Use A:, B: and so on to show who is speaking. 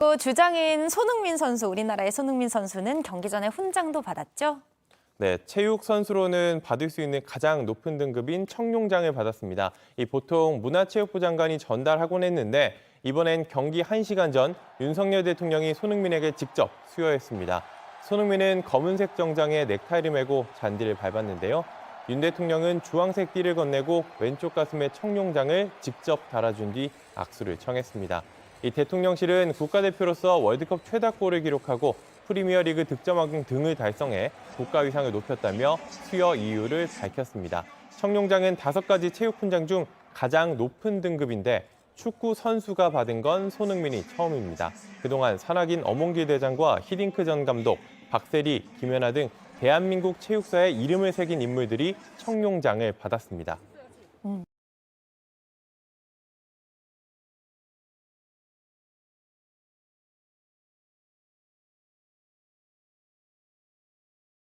A: 또 주장인 손흥민 선수, 우리나라의 손흥민 선수는 경기 전에 훈장도 받았죠.
B: 네, 체육 선수로는 받을 수 있는 가장 높은 등급인 청룡장을 받았습니다. 이 보통 문화체육부 장관이 전달하곤 했는데 이번엔 경기 1시간 전 윤석열 대통령이 손흥민에게 직접 수여했습니다. 손흥민은 검은색 정장에 넥타이를 메고 잔디를 밟았는데요. 윤 대통령은 주황색 띠를 건네고 왼쪽 가슴에 청룡장을 직접 달아준 뒤 악수를 청했습니다. 이 대통령실은 국가대표로서 월드컵 최다골을 기록하고 프리미어리그 득점왕 등을 달성해 국가 위상을 높였다며 수여 이유를 밝혔습니다. 청룡장은 다섯 가지 체육 훈장 중 가장 높은 등급인데 축구 선수가 받은 건 손흥민이 처음입니다. 그동안 산악인 엄원길 대장과 히딩크 전 감독, 박세리, 김연아 등 대한민국 체육사에 이름을 새긴 인물들이 청룡장을 받았습니다.